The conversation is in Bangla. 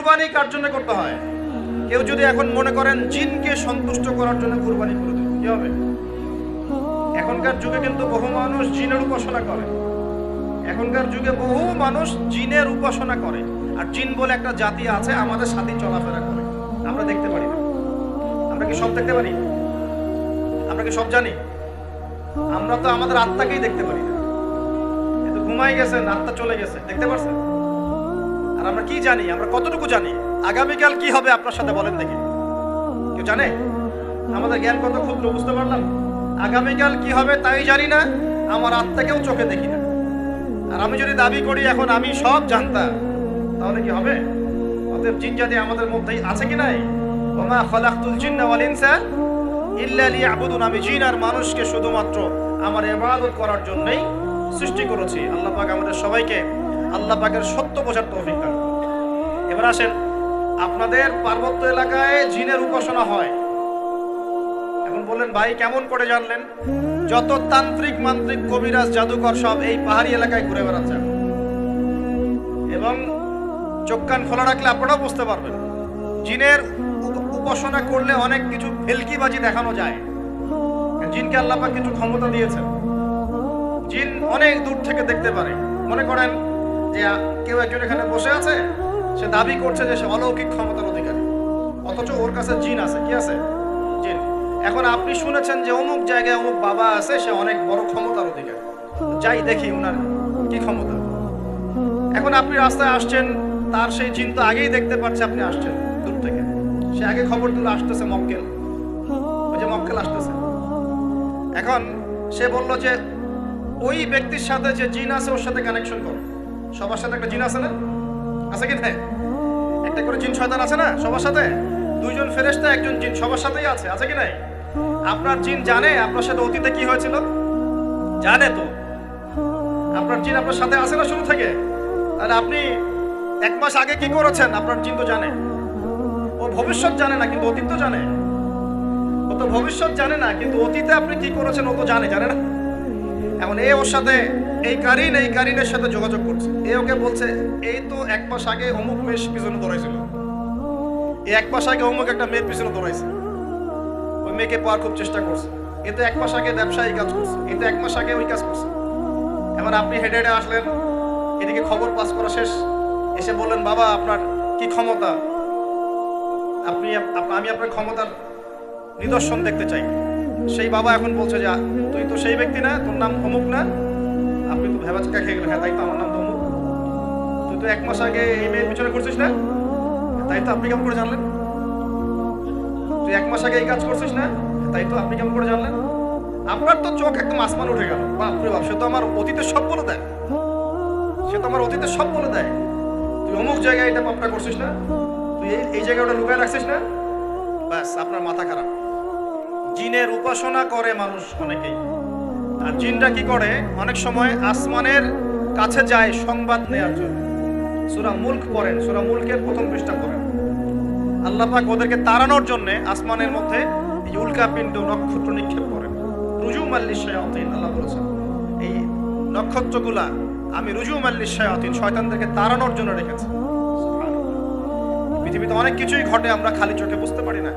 কুরবানি কার জন্য করতে হয়? কেউ যদি এখন মনে করেন জিনকে সন্তুষ্ট করার জন্য কুরবানি করে দেবে, কি হবে? এখনকার যুগে কিন্তু বহু মানুষ জিনের উপাসনা করে। এখনকার যুগে বহু মানুষ জিনের উপাসনা করে। আর জিন বলে একটা জাতি আছে, আমাদের সাথে চলাফেরা করে। আমরা দেখতে পারি না। আমরা কি সব দেখতে পারি? আমরা কি সব জানি? আমরা তো আমাদের আত্মাকেই দেখতে পারি না। ঘুমাই গেছেন, আত্মা চলে গেছে। দেখতে পারছেন? আর আমরা কি জানি? আমরা কতটুকু জানি? আগামীকাল কি হবে আপনার সাথে বলেন দেখি। কেউ জানে? আমাদের জ্ঞান কত ক্ষুদ্র, বুঝতে পারলাম? আগামীকাল কি হবে তাই জানি না, আমার আত্মাকেও চোখে দেখি না। আর আমি যদি দাবি করি, এখন আমি সব জানতাম। তাহলে কি হবে? অতএব জিন জাতি আমাদের মধ্যেই আছে কি নাই? ওমা খলাকতুল জিন্না ওয়াল ইনসা ইল্লা লিয়াবুদুন। আমি জিন আর মানুষকে শুধুমাত্র আমার ইবাদত করার জন্যই সৃষ্টি করেছি। আল্লাহ পাক আমাদের সবাইকে আল্লাহ পাকের সত্য বোঝার তৌফিক দান এবার আসেন, আপনাদের পার্বত্য এলাকায় জিনের উপাসনা হয়। এখন বললেন, ভাই, কেমন করে জানলেন? যত তান্ত্রিক মান্ত্রিক কবিরাজ জাদুকর সব এই পাহাড়ি এলাকায় ঘুরে বেড়াচ্ছে এবং চোখ কান খোলা রাখলে আপনারাও বুঝতে পারবেন, জিনের উপাসনা করলে অনেক কিছু ভেলকিবাজি দেখানো যায়। জিনকে আল্লাহ পাক কিছু ক্ষমতা দিয়েছেন। জিন অনেক দূর থেকে দেখতে পারে। মনে করেন যে কেউ একজন এখানে বসে আছে, সে দাবি করছে যে সে অলৌকিক ক্ষমতার অধিকারী। অথচ ওর কাছে জিন আছে, কি আছে? জিন। এখন আপনি শুনেছেন যে অমুক জায়গায় অমুক বাবা আছে, সে অনেক বড় ক্ষমতার অধিকারী। যাই দেখি ওনার কি ক্ষমতা। এখন আপনি রাস্তায় আসছেন, তার সেই জিন তো আগেই দেখতে পাচ্ছে আপনি আসছেন দূর থেকে। সে আগে খবর তুলে আসতেছে মক্কেল। ওই যে মক্কেল আসতেছে। এখন সে বলল যে, ওই ব্যক্তির সাথে যে জিন আছে, ওর সাথে কানেকশন করো। সবার সাথে একটা জিন আছে না? আছে কি না একটা করে জিন শয়তান আছে না সবার সাথে? দুইজন ফেরেশতা, একজন জিন সবার সাথেই আছে আছে কি নাই? আপনার জিন জানে আপনার সাথে অতীতে কি হয়েছিল? জানে তো। আপনার জিন আপনার সাথে আছে না শুরু থেকে? তাহলে আপনি এক মাস আগে কি করেছেন? আপনার জিন তো জানে। ও ভবিষ্যৎ জানে না, কিন্তু অতীত তো জানে। ও তো ভবিষ্যৎ জানে না, কিন্তু অতীতে আপনি কি করেছেন ও তো জানে জানে না? এখন এ ওর সাথে, এই কারিন, এই কারিনের সাথে যোগাযোগ করছে। এ ওকে বলছে, এই তো এক মাস আগে অমুক মেয়ের পিছনে দৌড়াইছিল। এই এক মাস আগে অমুক একটা মেয়ের পিছনে দৌড়াইছে। ওই মেয়েকে পাওয়ার খুব চেষ্টা করছে। এ তো এক মাস আগে ব্যবসায়ী কাজ করছে। এ তো এক মাস আগে ওই কাজ করছে। এবার আপনি হেডে হেডে আসলেন। এদিকে খবর পাস করা শেষ। এসে বললেন, বাবা, আপনার কি ক্ষমতা? আপনি আমি আপনার ক্ষমতার নিদর্শন দেখতে চাই। সেই বাবা এখন বলছে যে, তুই তো সেই ব্যক্তি না, তোর নাম অমুক না। আপনি তো ভেবাচকা খেয়ে গেলেন। হ্যাঁ তাই তো আমার নাম অমুক তুই তো এক মাস আগে এই মেয়ের পিছনে করছিস না? তাই তো আপনি কেমন করে জানলেন? তুই এক মাস আগে এই কাজ করছিস না? তাই তো আপনি কেমন করে জানলেন? আপনার তো চোখ একদম আসমান উঠে গেল। বাপরে বাপ, সে তো আমার অতীতের সব বলে দেয়। সে তো আমার অতীতের সব বলে দেয়। তুই অমুক জায়গায় এটা পাপটা করছিস না? তুই এই এই জায়গায় ওটা লুকায় রাখছিস না? ব্যাস, আপনার মাথা খারাপ। জিনের উপাসনা করে মানুষ অনেকেই। আর জিনরা কি করে? অনেক সময় আসমানের কাছে যায় সংবাদ নেওয়ার জন্য। সুরা মুল্ক পড়েন, সুরা মুল্কের প্রথম পৃষ্ঠা পড়েন। আল্লাহ পাক ওদেরকে তাড়ানোর জন্য আসমানের মধ্যে এই উল্কা পিণ্ড নক্ষত্র নিক্ষেপ করেন। রুজু মাল্লি শায়াতিন আল্লাহ বলেছেন। এই নক্ষত্রগুলা আমি রুজু মাল্লি শায়াতিন শয়তানদেরকে তাড়ানোর জন্য রেখেছি। পৃথিবীতে অনেক কিছুই ঘটে, আমরা খালি চোখে বুঝতে পারি না।